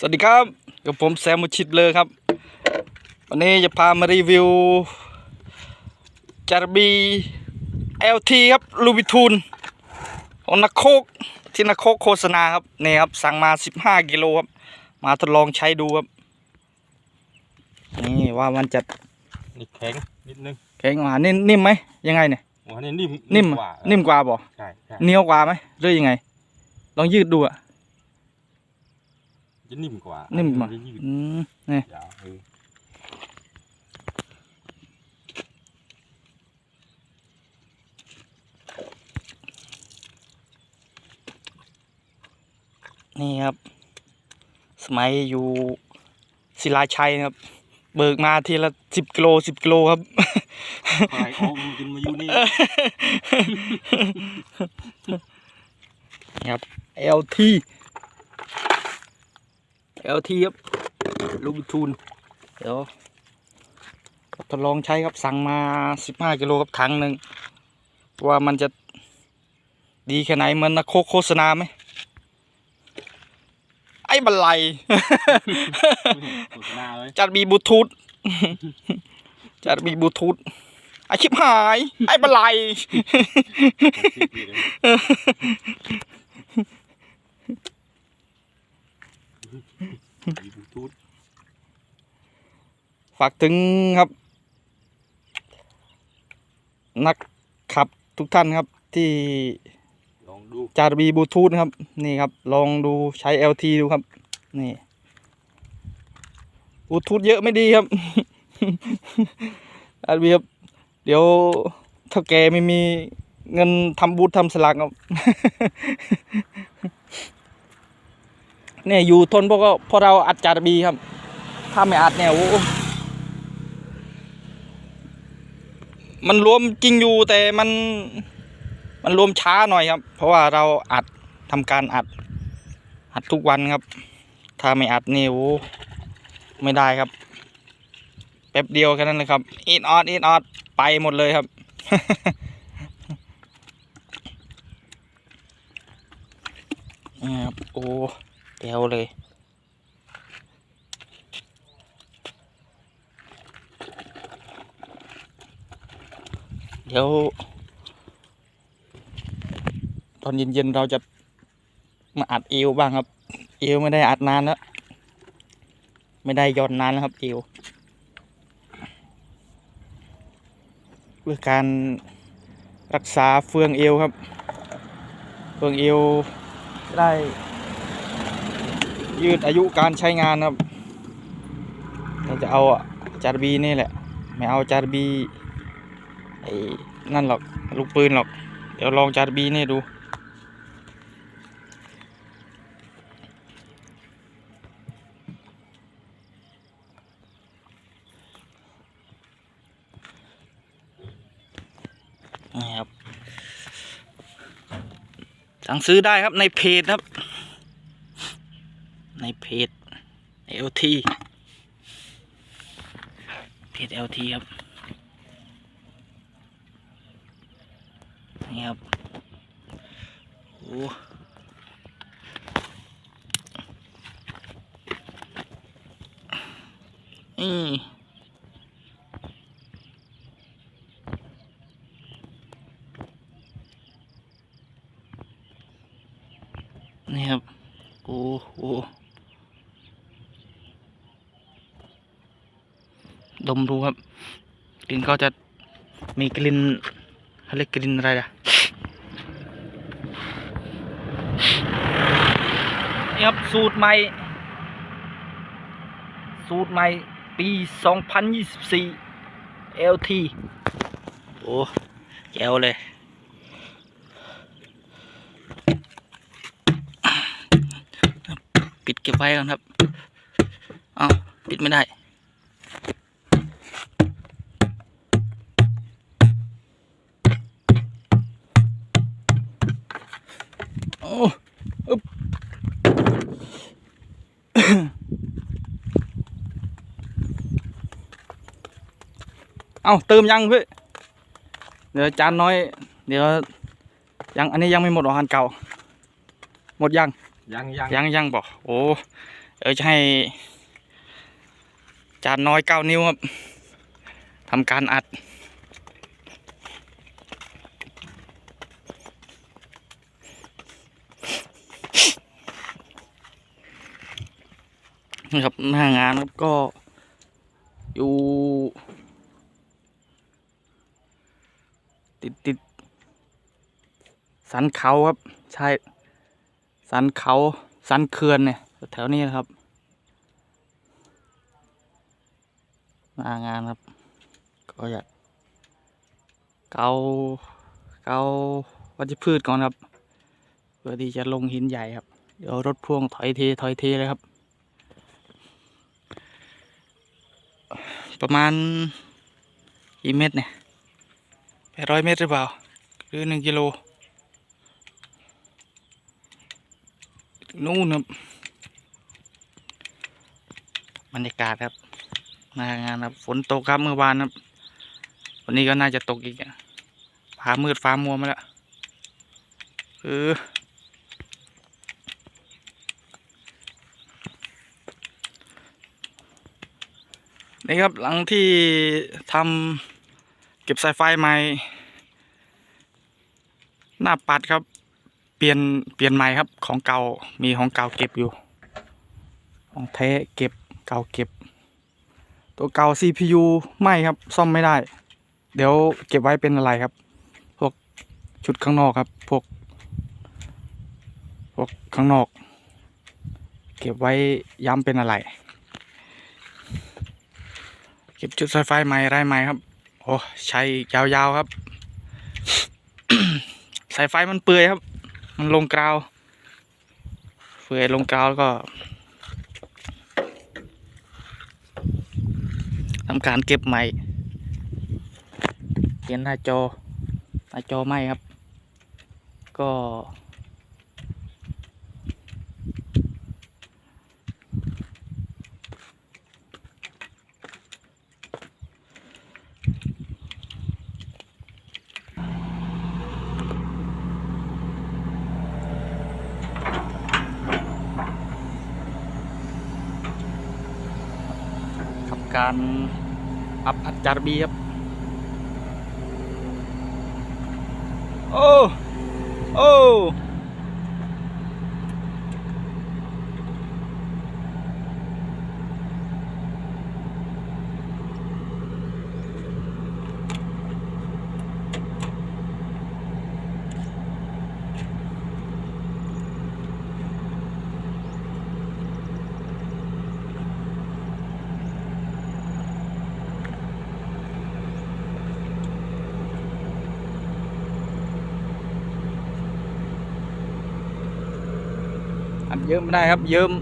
สวัสดีครับกับผมแซมมุชิดเลยครับ วันนี้จะพามารีวิวจารบี LT ครับลูบิทูนของนักโคกที่นักโคกโฆษณาครับนี่ครับสั่งมา 15 กิโลครับ มาทดลองใช้ดูครับ นี่ว่ามันจะนี่แข็งนิดนึงแข็งมานิ่มนิ่มไหมยังไงเนี่ยโอ้อันนี้นิ่มนิ่มกว่านิ่มกว่าบ่ใช่ใช่เหนียวกว่าไหมหรือยังไง ลองยืดดูอะ จะนิ่มกว่านิ่มกกว่าจะยืดอืมนี่ยาวเออนี่ครับ สมัยอยู่ศิลาชัยนะครับ เบิกมาทีละสิบกิโลสิบกิโลครับคลายออกมันจนมาอยู่นี่ครับ LT LT ครับลูกทูนเดี๋ยวทดลองใช้ครับสั่งมาสิบห้ากิโลครับถังหนึ่งว่ามันจะดีแค่ไหนเหมือนนักโคกโฆษณาไหมไอ้บันไลโฆษณาเลยจัดมีบลูทูธจัดมีบลูทูธอาชิบหาย ไอ้บันไล สิบปีเลยมีบลูทูธ ฝากถึงครับ นักขับทุกท่านครับที่ลองดูจารบีบลูทูธครับ นี่ครับ ลองดูใช้ LT ดูครับ นี่บลูทูธเยอะไม่ดีครับจารบีครับ เดี๋ยวเท่าแกไม่มีเงินทำบูธทำสลักครับ เนี่ยอยู่ทนพวกก็พราะเราอัดจารบีครับ ถ้าไม่อัดเนี่ยโอ้มันรวมจริงอยู่แต่มันมันรวมช้าหน่อยครับ เพราะว่าเราอัดทำการอัด อัดทุกวันครับ ถ้าไม่อัดนี่โอ้ไม่ได้ครับ แป๊บเดียวแค่นั้นเลยครับอินออดอินออดไปหมดเลยครับนี่ครับโอ้ เดียวเลยเดี๋ยว ตอนเย็นๆเราจะมาอัดเอวบ้างครับ เอวไม่ได้อัดนานแล้ว ไม่ได้ย้อนนานแล้วครับเอวเพื่อการรักษาเฟืองเอวครับ เฟืองเอวได้ ยืดอายุการใช้งานครับเราจะเอาจารบีนี่แหละ ไม่เอาจารบีไอ้นั่นหรอกลูกปืนหรอก เดี๋ยวลองจารบีนี่ดู นี่ครับ สั่งซื้อได้ครับในเพจครับ ในเพจ LT เพจ LT ครับ นี่ครับ โอ้นี่นี่ครับ โอ้โห ดมดูครับ กลิ่นก็จะมีกลิ่นเขาเรียกลิ่นอะไรอะนี่ครับสูตรใหม่ สูตรใหม่ ปี 2024 LT โอ้แจ๋วเลยปิดเก็บไว้ก่อนครับ เอาปิดไม่ได้ เอาเติมยังเพื่อเดี๋ยวจานน้อย เดี๋ยวยังอันนี้ยังไม่หมดอาหารเก่า หมดยังยังยังยังยังบอกโอ้เดี๋ยวจะให้ จานน้อยเก้านิ้วครับทำการอัดนี่ครับหน้างานครับก็อยู่ ติดติดสันเขาครับ ใช่ สันเขาสันเขื่อนเนี่ยแถวนี้นะครับหน้างานครับ ก็อยากเกาเกาวัชพืชก่อนครับเพื่อที่จะลงหินใหญ่ครับ เดี๋ยวรถพ่วงถอยเทถอยเทเลยครับ ประมาณกี่เมตรเนี่ย ปดร้อยเมตรหรือเปล่า หรือหนึ่งกิโล นู่นครับบรรยากาศครับหน้างานครับ ฝนตกครับเมื่อวานครับ วันนี้ก็น่าจะตกอีกฟ้ามืดฟ้ามัวมาแล้วเออนี่ครับหลังที่ทำ เก็บสายไฟใหม่ หน้าปัดครับ เปลี่ยนเปลี่ยนใหม่ครับ ของเก่ามีของเก่าเก็บอยู่ ของแท้เก็บเก่าเก็บ ตัวเก่า CPU ไม่ครับ ซ่อมไม่ได้ เดี๋ยวเก็บไว้เป็นอะไรครับ พวกชุดข้างนอกครับ พวก พวกข้างนอก เก็บไว้ย้ำเป็นอะไร เก็บจุดสายไฟใหม่ไรใหม่ครับ อ้ใช้ยาวๆครับ สายไฟมันเปื่อยครับ มันลงกราว เปื่อยลงกราวแล้วก็ทำการเก็บใหม่เปลี่ยนหน้าจอ หน้าจอไหมครับ ก็ การอัพอัดจารบีครับ โอ้ โอ้ เยิ้มไม่ได้ครับ เยิ้ม